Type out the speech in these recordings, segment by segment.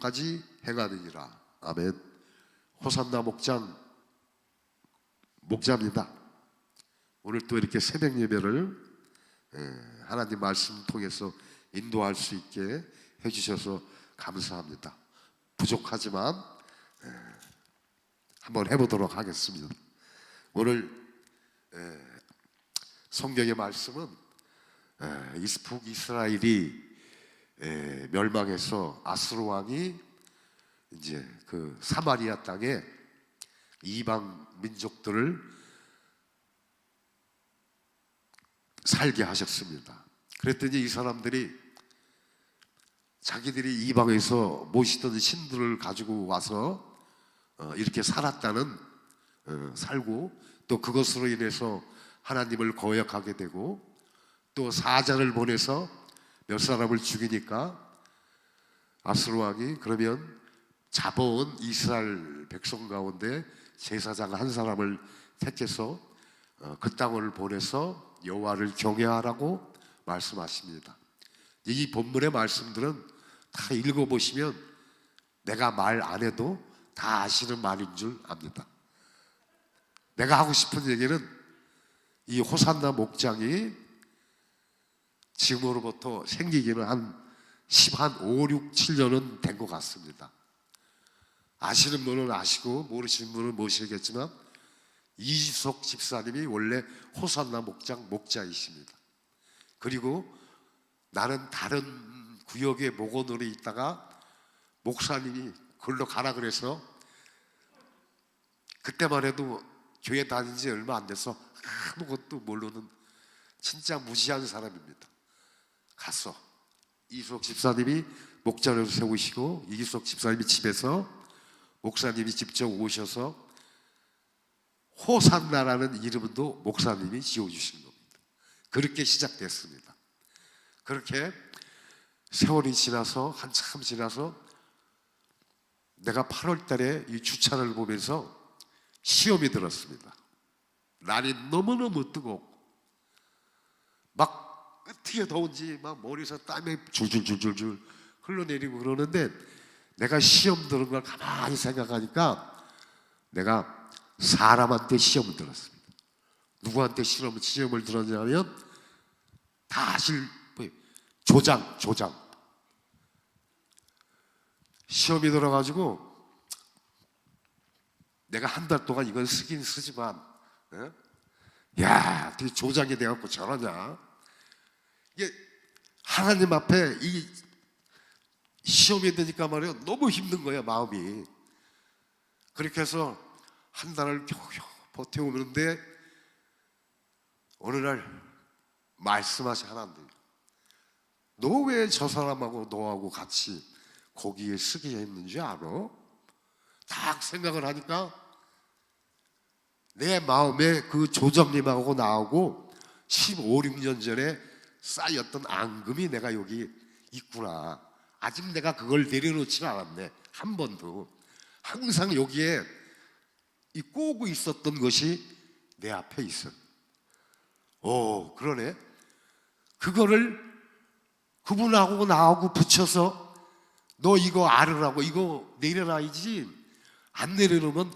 까지 행하느니라. 아멘. 호산나 목장 목자입니다. 오늘 또 이렇게 새벽 예배를 예, 하나님 말씀 통해서 인도할 수 있게 해주셔서 감사합니다. 부족하지만 예, 한번 해보도록 하겠습니다. 오늘 예, 성경의 말씀은 예, 이스- 북이스라엘이 예, 멸망해서 아스로 왕이 이제 그 사마리아 땅에 이방 민족들을 살게 하셨습니다. 그랬더니 이 사람들이 자기들이 이방에서 모시던 신들을 가지고 와서 어, 이렇게 살았다는 어, 살고 또 그것으로 인해서 하나님을 거역하게 되고 또 사자를 보내서 몇 사람을 죽이니까 아스로 왕이 그러면 잡아온 이스라엘 백성 가운데 제사장 한 사람을 택해서 어, 그 땅을 보내서 여호와를 경외하라고 말씀하십니다. 이 본문의 말씀들은 다 읽어보시면 내가 말 안 해도 다 아시는 말인 줄 압니다. 내가 하고 싶은 얘기는 이 호산나 목장이 지금으로부터 생기기는 한 10, 한 5, 6, 7년은 된 것 같습니다. 아시는 분은 아시고 모르시는 분은 모르시겠지만 이지석 집사님이 원래 호산나 목장 목자이십니다. 그리고 나는 다른 구역의 목원으로 있다가 목사님이 글로 가라 그래서 그때만 해도 교회 다닌 지 얼마 안 돼서 아무것도 모르는 진짜 무지한 사람입니다. 갔어. 이수석 집사님이 목자를 세우시고 이수석 집사님이 집에서 목사님이 직접 오셔서 호산나라는 이름도 목사님이 지어주신 겁니다. 그렇게 시작됐습니다. 그렇게 세월이 지나서 한참 지나서 내가 8월 달에 이 주차를 보면서 시험이 들었습니다. 날이 너무너무 뜨겁고 막 어떻게 더운지 막 머리에서 땀이 줄줄줄줄줄 흘러내리고 그러는데 내가 시험 들은 걸 가만히 생각하니까 내가 사람한테 시험을 들었습니다. 누구한테 시험을 시험을 들었냐면 다 아실. 조장 조장 시험이 들어가지고 내가 한 달 동안 이걸 쓰긴 쓰지만 어? 야 어떻게 조장이 돼갖고 저러냐 이게 하나님 앞에 이 시험이 되니까 말이야 너무 힘든 거야 마음이 그렇게 해서 한 달을 겨우겨우 버텨오는데 어느 날 말씀하시 하나님 너 왜 저 사람하고 너하고 같이 거기에 쓰게 했는지 알아? 딱 생각을 하니까 내 마음에 그 조정님하고 나하고 15, 16년 전에 쌓였던 앙금이 내가 여기 있구나. 아직 내가 그걸 내려놓지는 않았네. 한 번도. 항상 여기에 이 꼬고 있었던 것이 내 앞에 있어. 오, 그러네. 그거를 그분하고 나하고 붙여서 너 이거 알으라고 이거 내려놔야지 안 내려놓으면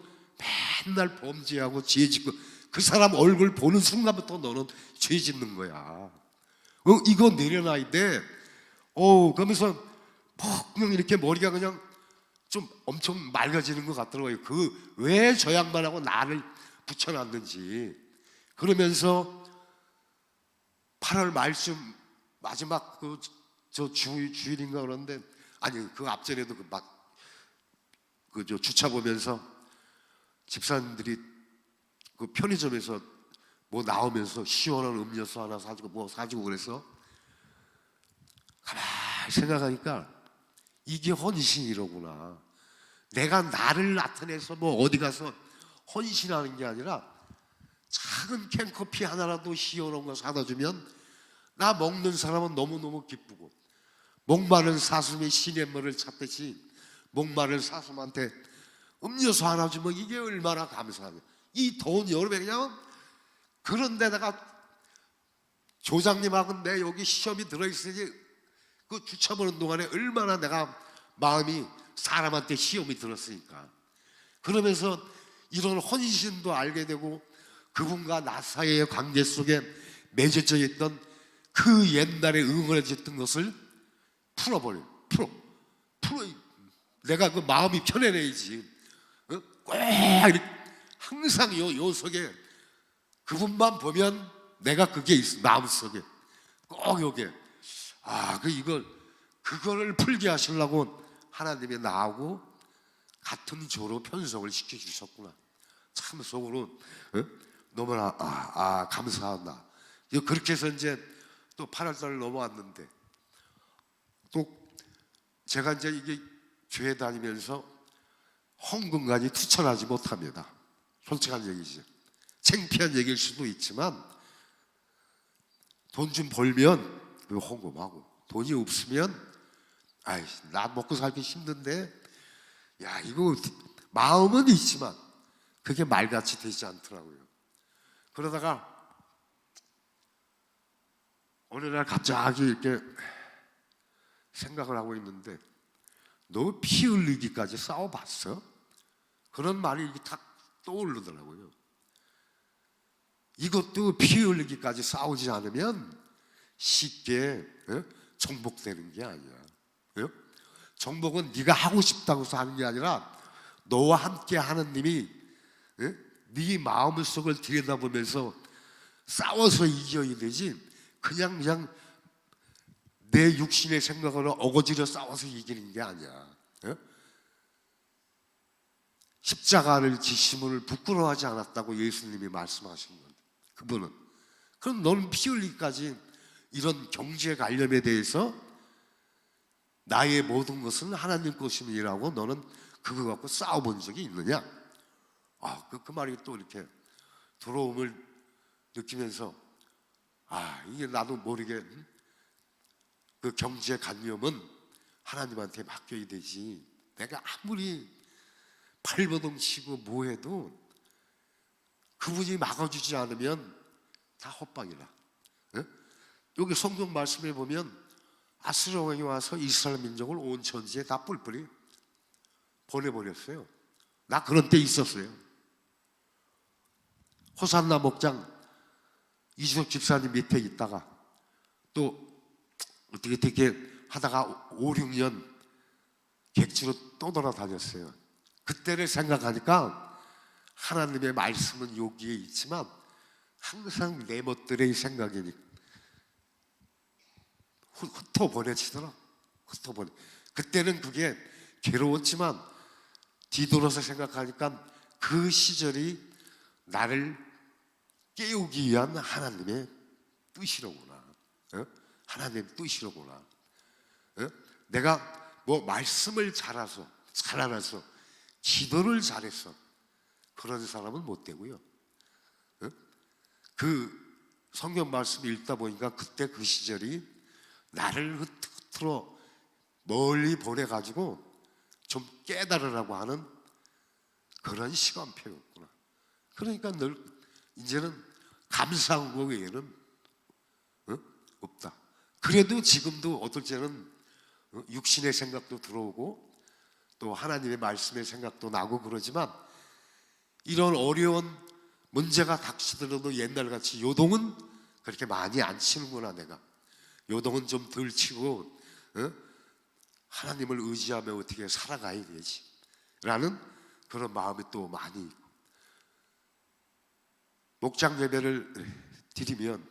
맨날 범죄하고 죄 짓고 그 사람 얼굴 보는 순간부터 너는 죄 짓는 거야. 어, 이거 내려놔야 돼. 어, 그러면서 퍽 그냥 이렇게 머리가 그냥 좀 엄청 맑아지는 것 같더라고요. 그 왜 저 양반하고 나를 붙여놨는지 그러면서 8월 말쯤 마지막 그 저 주일인가 그러는데 아니 그 앞전에도 그 막 그 저 주차 보면서 집사님들이 그 편의점에서 뭐 나오면서 시원한 음료수 하나 사주고 뭐 사주고 그래서 가만히 생각하니까 이게 헌신이로구나. 내가 나를 나타내서 뭐 어디 가서 헌신하는 게 아니라 작은 캔커피 하나라도 시원한 거 사다 주면 나 먹는 사람은 너무너무 기쁘고 목마른 사슴이 시냇물을 찾듯이 목마른 사슴한테 음료수 하나 주면 이게 얼마나 감사하냐. 이 더운 여름에 그냥 그런 데다가 조장님하고 내 여기 시험이 들어있으니 그 주차 보는 동안에 얼마나 내가 마음이 사람한테 시험이 들었으니까. 그러면서 이런 헌신도 알게 되고 그분과 나 사이의 관계 속에 맺어져 있던 그 옛날에 응어졌던 것을 풀어버려. 풀어. 풀어. 내가 그 마음이 편해내야지. 어? 꼭 항상 요, 요 속에 그분만 보면 내가 그게 있어. 마음속에. 꼭 요게. 아, 그 이걸 그거를 풀게 하시려고 하나님이 나하고 같은 조로 편성을 시켜 주셨구나. 참 속으로 어? 너무나 아, 아 감사하다. 그렇게 해서 이제 또 8월달 넘어왔는데 또 제가 이제 이게 교회 다니면서 헌금까지 투철하지 못합니다. 솔직한 얘기지. 창피한 얘기일 수도 있지만 돈 좀 벌면 그 헌금하고 돈이 없으면 아이 나 먹고 살기 힘든데 야 이거 마음은 있지만 그게 말같이 되지 않더라고요. 그러다가 어느 날 갑자기 이렇게 생각을 하고 있는데 너 피 흘리기까지 싸워봤어? 그런 말이 이렇게 탁 떠오르더라고요. 이것도 피 흘리기까지 싸우지 않으면 쉽게 어? 정복되는 게 아니야. 어? 정복은 네가 하고 싶다고 해서 하는 게 아니라 너와 함께 하느님이 어? 네 마음 속을 들여다보면서 싸워서 이겨야 되지 그냥 그냥 내 육신의 생각으로 어거지로 싸워서 이기는 게 아니야. 어? 십자가를 지심을 부끄러워하지 않았다고 예수님이 말씀하신 건 그분은 그럼 너는 피 흘리기까지 이런 경제 관념에 대해서 나의 모든 것은 하나님 것임이라고 너는 그거 갖고 싸워본 적이 있느냐? 아, 그, 그 말이 또 이렇게 들어옴을 느끼면서 아, 이게 나도 모르게 음? 그 경제 관념은 하나님한테 맡겨야 되지. 내가 아무리 팔버둥 치고 뭐 해도 그분이 막아주지 않으면 다 헛방이라. 예? 여기 성경 말씀에 보면 아스르 왕이 와서 이스라엘 민족을 온 천지에 다 뿔뿔이 보내버렸어요. 나 그런 때 있었어요. 호산나 목장 이주석 집사님 밑에 있다가 또 어떻게 되게 하다가 5, 6년 객지로 또 돌아다녔어요. 그때를 생각하니까 하나님의 말씀은 여기에 있지만 항상 내 멋들의 생각이니 흩- 흩어 보내지더라. 흩어 보내. 그때는 그게 괴로웠지만 뒤돌아서 생각하니까 그 시절이 나를 깨우기 위한 하나님의 뜻이로구나. 어? 하나님의 뜻이로구나. 어? 내가 뭐 말씀을 잘 알아서 잘 알아서 기도를 잘해서 그런 사람은 못 되고요. 어? 그 성경 말씀 읽다 보니까 그때 그 시절이 나를 흐트러 멀리 보내가지고 좀 깨달으라고 하는 그런 시간표였구나. 그러니까 늘 이제는 감사한 거 외에는 어? 없다. 그래도 지금도 어떨 때는 어? 육신의 생각도 들어오고 또 하나님의 말씀의 생각도 나고 그러지만 이런 어려운 문제가 닥치더라도 옛날같이 요동은 그렇게 많이 안 치는구나 내가. 요동은 좀 덜 치고 어? 하나님을 의지하며 어떻게 살아가야 되지? 라는 그런 마음이 또 많이 있고. 목장 예배를 드리면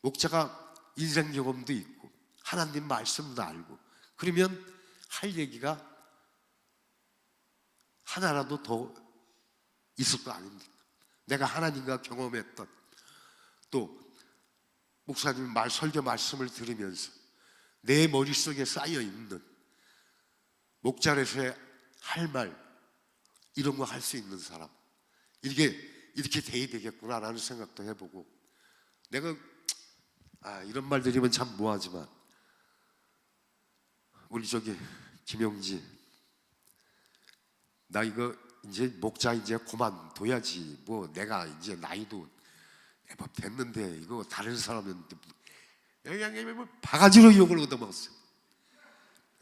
목자가 인생 경험도 있고 하나님 말씀도 알고 그러면 할 얘기가 하나라도 더 있을 거 아닙니까? 내가 하나님과 경험했던 또 목사님 말 설교 말씀을 들으면서 내 머릿속에 쌓여 있는 목자에서의 할 말 이런 거 할 수 있는 사람 이게 이렇게 돼야 되겠구나라는 생각도 해보고 내가 아 이런 말 드리면 참 뭐하지만 우리 저기 김영지 나 이거 이제 목자 이제 그만둬야지 뭐 내가 이제 나이도 제법 됐는데 이거 다른 사람은 그냥 뭐 바가지로 욕을 얻어먹었어요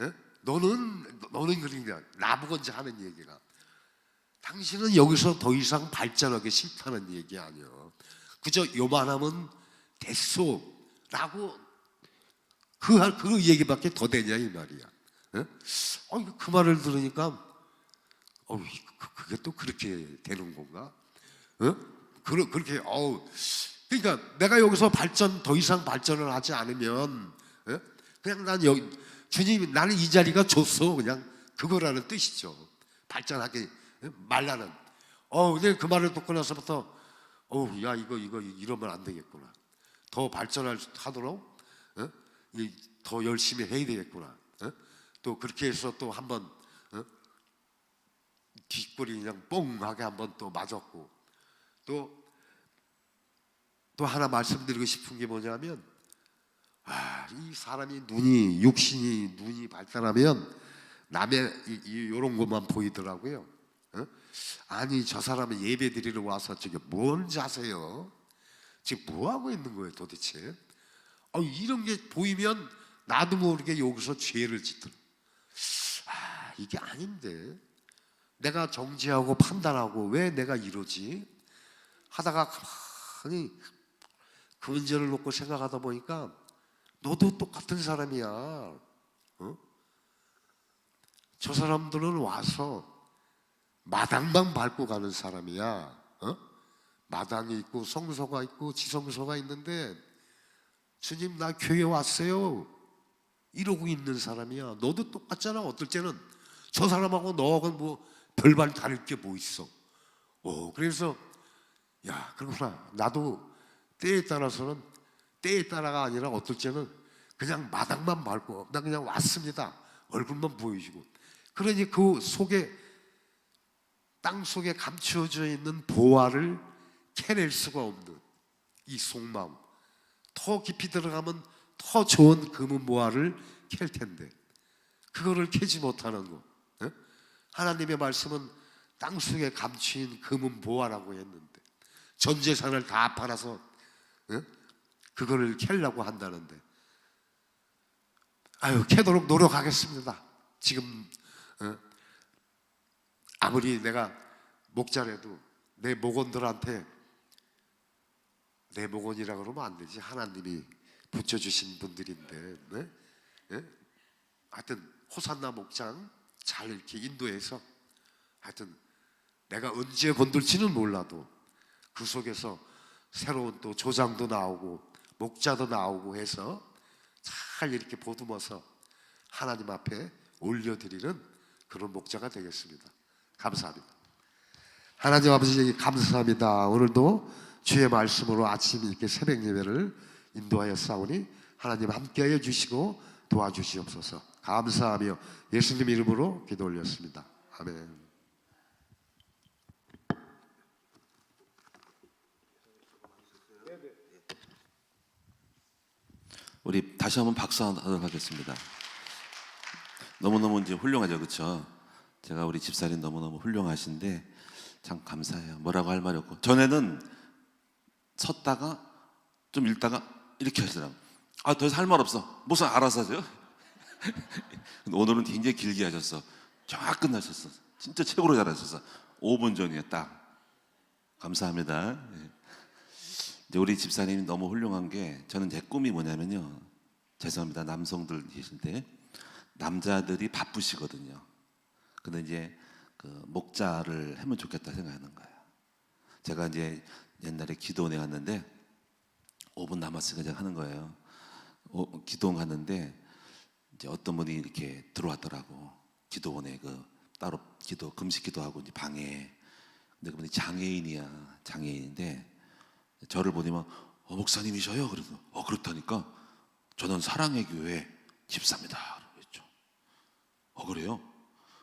예? 너는 너는 그러냐 나보고 이제 하는 얘기가 당신은 여기서 더 이상 발전하기 싫다는 얘기 아니야. 그저 요만하면 됐소라고 그, 할- 그 얘기밖에 더 되냐 이 말이야. 어? 어, 그 말을 들으니까 어, 그, 그게 또 그렇게 되는 건가? 어? 그, 그렇게 어우 그러니까 내가 여기서 발전 더 이상 발전을 하지 않으면 어? 그냥 난 여기 주님이 나는 이 자리가 줬어 그냥 그거라는 뜻이죠. 발전하게 어? 말라는. 어, 근데 그 말을 듣고 나서부터 어, 야 이거 이거 이러면 안 되겠구나. 더 발전할 수- 하도록 어? 이, 더 열심히 해야 되겠구나. 어? 또 그렇게 해서 또 한번 어? 뒷골이 그냥 뽕하게 한번 또 맞았고 또 또 하나 말씀드리고 싶은 게 뭐냐면 아, 이 사람이 눈이 육신이 눈이 발달하면 남의 이, 이 요런 것만 보이더라고요. 어? 아니 저 사람은 예배 드리러 와서 저게 뭔 자세요? 지금 뭐 하고 있는 거예요 도대체? 어, 이런 게 보이면 나도 모르게 여기서 죄를 짓더라. 아 이게 아닌데 내가 정지하고 판단하고 왜 내가 이러지? 하다가 가만히 그 문제를 놓고 생각하다 보니까 너도 똑같은 사람이야. 어? 저 사람들은 와서 마당만 밟고 가는 사람이야. 어? 마당이 있고 성소가 있고 지성소가 있는데 주님 나 교회 왔어요. 이러고 있는 사람이야. 너도 똑같잖아. 어떨 때는 저 사람하고 너하고 뭐 별반 다를 게 뭐 있어. 오, 그래서 야, 그러구나. 나도 때에 따라서는 때에 따라가 아니라 어떨 때는 그냥 마당만 밟고 나 그냥 왔습니다. 얼굴만 보여주고. 그러니 그 속에 땅 속에 감추어져 있는 보화를 캐낼 수가 없는 이 속마음. 더 깊이 들어가면 더 좋은 금은 보화를 캘 텐데 그거를 캐지 못하는 거. 예? 하나님의 말씀은 땅 속에 감추인 금은 보화라고 했는데 전 재산을 다 팔아서 예? 그거를 캐려고 한다는데 아유 캐도록 노력하겠습니다. 지금 어? 아무리 내가 목자라도 내 목원들한테 내 목원이라 그러면 안 되지 하나님이 붙여주신 분들인데 네? 예? 하여튼 호산나 목장 잘 이렇게 인도해서 하여튼 내가 언제 건들지는 몰라도 그 속에서 새로운 또 조장도 나오고 목자도 나오고 해서 잘 이렇게 보듬어서 하나님 앞에 올려드리는 그런 목자가 되겠습니다. 감사합니다. 하나님 아버지 감사합니다. 오늘도 주의 말씀으로 아침 이렇게 새벽 예배를 인도하여 싸우니 하나님 함께하여 주시고 도와주시옵소서. 감사하며 예수님 이름으로 기도 올렸습니다. 아멘. 우리 다시 한번 박수 하도록 하겠습니다. 너무너무 이제 훌륭하죠, 그렇죠? 제가 우리 집사님 너무너무 훌륭하신데 참 감사해요. 뭐라고 할 말이 없고 전에는 섰다가 좀 읽다가 이렇게 하시더라고. 아, 더 이상 할 말 없어. 무슨 알아서 하죠? 오늘은 굉장히 길게 하셨어. 쫙 끝나셨어. 진짜 최고로 잘하셨어. 5분 전이에 딱. 감사합니다. 예. 이제 우리 집사님이 너무 훌륭한 게 저는 제 꿈이 뭐냐면요. 죄송합니다. 남성들 계신데 남자들이 바쁘시거든요. 근데 이제 그 목자를 하면 좋겠다 생각하는 거예요. 제가 이제 옛날에 기도원에 갔는데 5분 남았으니까 제가 하는 거예요. 어, 기도원 갔는데 이제 어떤 분이 이렇게 들어왔더라고. 기도원에 그 따로 기도 금식 기도하고 이제 방에. 근데 그분이 장애인이야. 장애인인데 저를 보니만 어, 목사님이셔요. 그래서 어 그렇다니까 저는 사랑의 교회 집사입니다. 그랬죠. 어 그래요?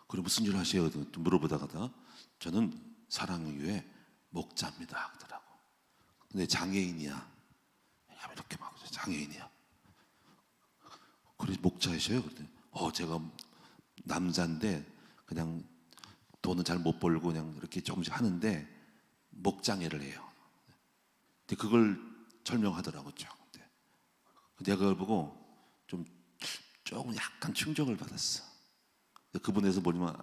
그래 무슨 일 하세요? 또 물어보다가 저는 사랑의 교회 목자입니다. 그러더라고. 근데 장애인이야. 야, 이렇게 막 장애인이야. 그래 목자이셔요? 그랬더니 어 제가 남자인데 그냥 돈은 잘 못 벌고 그냥 이렇게 조금씩 하는데 목장애를 해요. 근데 그걸 설명하더라고. 근데 내가 그걸 보고 좀 조금 약간 충격을 받았어. 그분에서 뭐냐면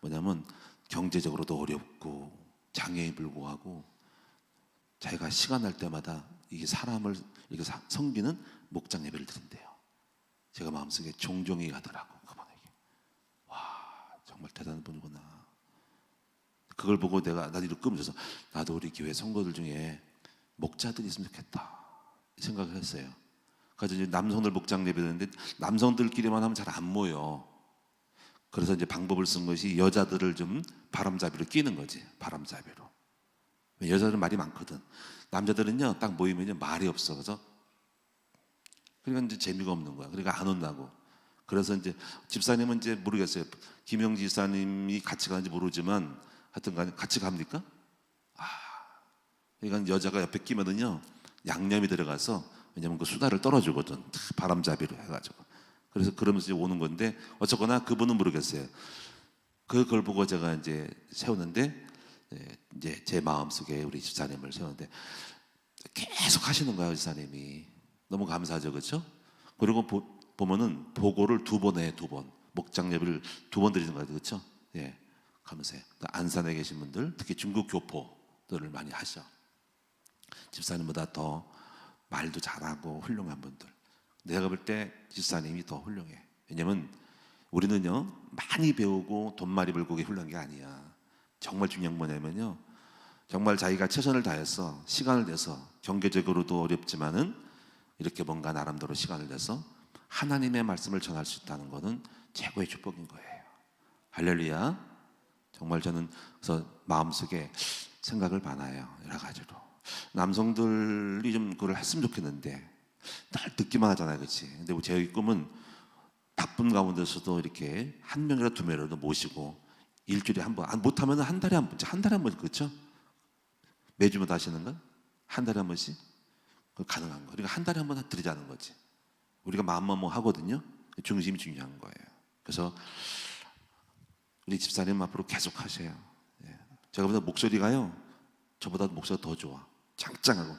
뭐냐면 경제적으로도 어렵고 장애에 불구하고 자기가 시간 날 때마다 이게 사람을 이렇게 사- 섬기는 목장 예배를 드린대요. 제가 마음속에 종종이 가더라고 그분에게. 와 정말 대단한 분이구나. 그걸 보고 내가 나도 꿈져서 나도 우리 교회 성도들 중에 목자들이 있으면 좋겠다 이 생각을 했어요. 그래서 이제 남성들 목장 예배드는데 남성들끼리만 하면 잘 안 모여. 그래서 이제 방법을 쓴 것이 여자들을 좀 바람잡이로 끼는 거지 바람잡이로. 여자들은 말이 많거든. 남자들은요 딱 모이면요 말이 없어. 그래서 그러니까 이제 재미가 없는 거야. 그러니까 안 온다고. 그래서 이제 집사님은 이제 모르겠어요. 김영지 집사님이 같이 가는지 모르지만 하여튼 간에 같이 갑니까? 아. 그러니까 여자가 옆에 끼면은요 양념이 들어가서 왜냐면 그 수다를 떨어주거든. 바람잡이로 해가지고. 그래서 그러면서 오는 건데 어쨌거나 그분은 모르겠어요. 그걸 보고 제가 이제 세우는데 예, 이제 제 마음 속에 우리 집사님을 세우는데 계속 하시는 거예요, 집사님이. 너무 감사하죠, 그렇죠? 그리고 보, 보면은 보고를 두 번 해, 두 번. 목장 예배를 두 번 드리는 거예요, 그렇죠? 예, 감사해요. 또 안산에 계신 분들, 특히 중국 교포들을 많이 하셔. 집사님보다 더 말도 잘하고 훌륭한 분들. 내가 볼 때 집사님이 더 훌륭해. 왜냐면 우리는요 많이 배우고 돈 많이 벌고 게 훌륭한 게 아니야. 정말 중요한 건 뭐냐면요. 정말 자기가 최선을 다해서 시간을 내서 경제적으로도 어렵지만은 이렇게 뭔가 나름대로 시간을 내서 하나님의 말씀을 전할 수 있다는 것은 최고의 축복인 거예요. 할렐루야. 정말 저는 그래서 마음속에 생각을 많아요. 여러 가지로. 남성들이 좀 그걸 했으면 좋겠는데 날 듣기만 하잖아요. 그렇지? 근데 제 꿈은 바쁜 가운데서도 이렇게 한 명이라 두 명이라도 모시고 일주일에 한 번, 아, 못하면 한 달에 한 번, 한 달에 한 번, 그렇죠? 매주마다 하시는 건? 한 달에 한 번씩? 그 가능한 거. 그러니까 한 달에 한 번 드리자는 거지. 우리가 마음만 뭐 하거든요. 중심이 중요한 거예요. 그래서 우리 집사님 앞으로 계속 하세요. 예. 제가 보다 목소리가요. 저보다 목소리가 더 좋아. 짱짱하고.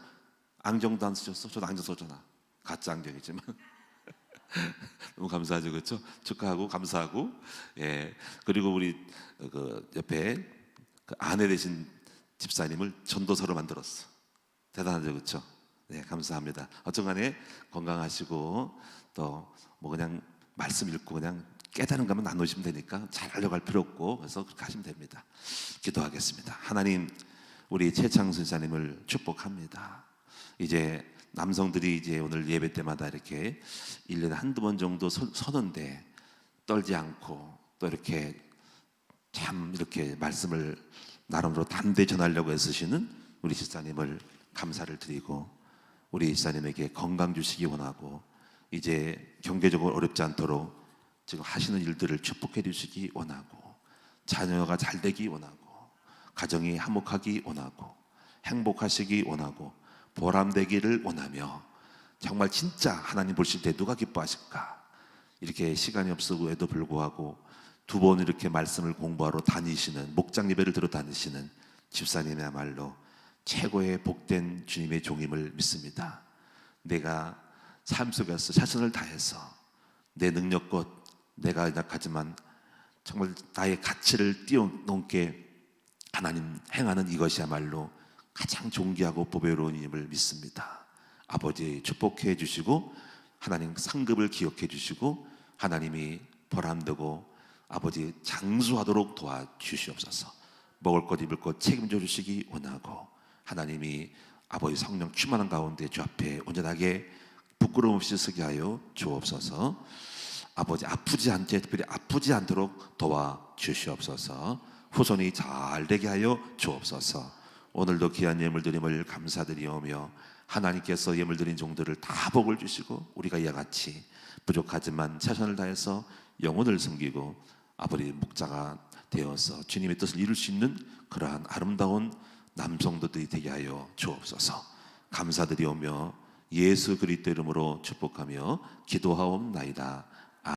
안경도 안 쓰셨어? 저도 안경 썼잖아. 가짜 안경이지만. 너무 감사하죠, 그렇죠? 축하하고 감사하고, 예. 그리고 우리 그 옆에 그 아내 되신 집사님을 전도사로 만들었어. 대단하죠, 그렇죠? 네, 감사합니다. 어쨌간에 건강하시고 또 뭐 그냥 말씀 읽고 그냥 깨달은 것만 나누시면 되니까 잘 알려갈 필요 없고 그래서 그렇게 하시면 됩니다. 기도하겠습니다. 하나님, 우리 최창순 사님을 축복합니다. 이제 남성들이 이제 오늘 예배 때마다 이렇게 1년에 한두 번 정도 서, 서는데 떨지 않고 또 이렇게 참 이렇게 말씀을 나름대로 담대 전하려고 애쓰시는 우리 집사님을 감사를 드리고 우리 집사님에게 건강 주시기 원하고 이제 경제적으로 어렵지 않도록 지금 하시는 일들을 축복해 주시기 원하고 자녀가 잘 되기 원하고 가정이 화목하기 원하고 행복하시기 원하고 보람되기를 원하며 정말 진짜 하나님 보실 때 누가 기뻐하실까? 이렇게 시간이 없음에도 불구하고 두 번 이렇게 말씀을 공부하러 다니시는 목장 예배를 들어 다니시는 집사님이야말로 최고의 복된 주님의 종임을 믿습니다. 내가 삶 속에서 최선을 다해서 내 능력껏 내가 약하지만 정말 나의 가치를 뛰어넘게 하나님 행하는 이것이야말로 가장 존귀하고 보배로운 일임을 믿습니다. 아버지 축복해 주시고 하나님 상급을 기억해 주시고 하나님이 보람되고 아버지 장수하도록 도와주시옵소서. 먹을 것 입을 것 책임져 주시기 원하고 하나님이 아버지 성령 충만한 가운데 주 앞에 온전하게 부끄러움 없이 서게 하여 주옵소서. 아버지 아프지 않게 특별히 아프지 않도록 도와 주시옵소서. 후손이 잘 되게 하여 주옵소서. 오늘도 귀한 예물 드림을 감사드리오며 하나님께서 예물 드린 종들을 다 복을 주시고 우리가 이와 같이 부족하지만 최선을 다해서 영혼을 섬기고 아버지 목자가 되어서 주님의 뜻을 이룰 수 있는 그러한 아름다운 남성들이 되게 하여 주옵소서. 감사드리오며 예수 그리스도 이름으로 축복하며 기도하옵나이다.